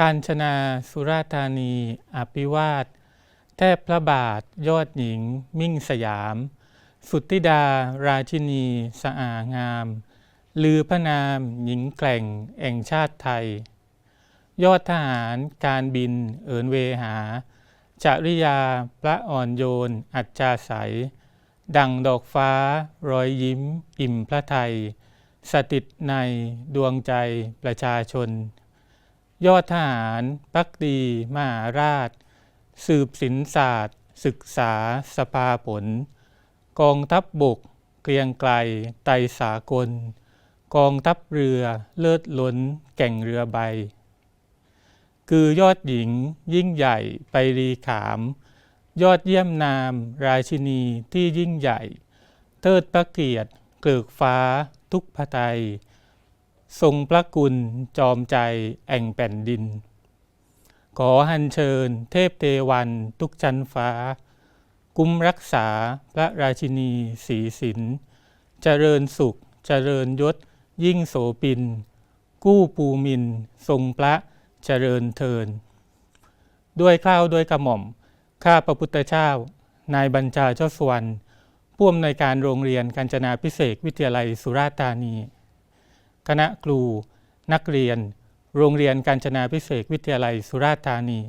การชนาสุราธานีอภิวาท แทบพระบาทยอดหญิง มิ่งสยาม สุทธิดา ราชินี สะอางาม ลือพระนาม หญิงแกร่งแห่งชาติไทย ยอดทหารการบิน เอินเวหา จริยาพระอ่อนโยน อัจจาศัย ดังดอกฟ้ารอยยิ้ม อิ่มพระไทยสถิตในดวงใจประชาชน ยอดทหารพักดีมหาราช สืบศิลศาสตร์ ศึกษาสภาผล กองทัพบบก เกรียงไกล ไตสากล กองทัพเรือเลิศล้น แก่งเรือใบ คือยอดหญิงยิ่งใหญ่ไปรีขาม ยอดเยี่ยมนาม ราชินีที่ยิ่งใหญ่ เทิดพระเกียรติเกลือกฟ้าทุกพระไทย ทรงพระกุลจอมใจแห่งแผ่นดิน ขอหันเชิญเทพเทวันทุกชั้นฟ้ากุมรักษาพระราชินีสีสินเจริญสุขเจริญยศ ยิ่งโสปิน กู้ปูมิน ทรงพระเจริญเทิน ด้วยข้าวด้วยกระหม่อม ข้าพระพุทธเจ้านายบัญชาเจ้าสวรรณผู้อำนวยการโรงเรียนกัญจนาพิเศษวิทยาลัยสุราษฎร์ธานี ณะครู นักเรียน โรงเรียนการจนาพิเศษวิทยาลัยสุราษฎร์ธานี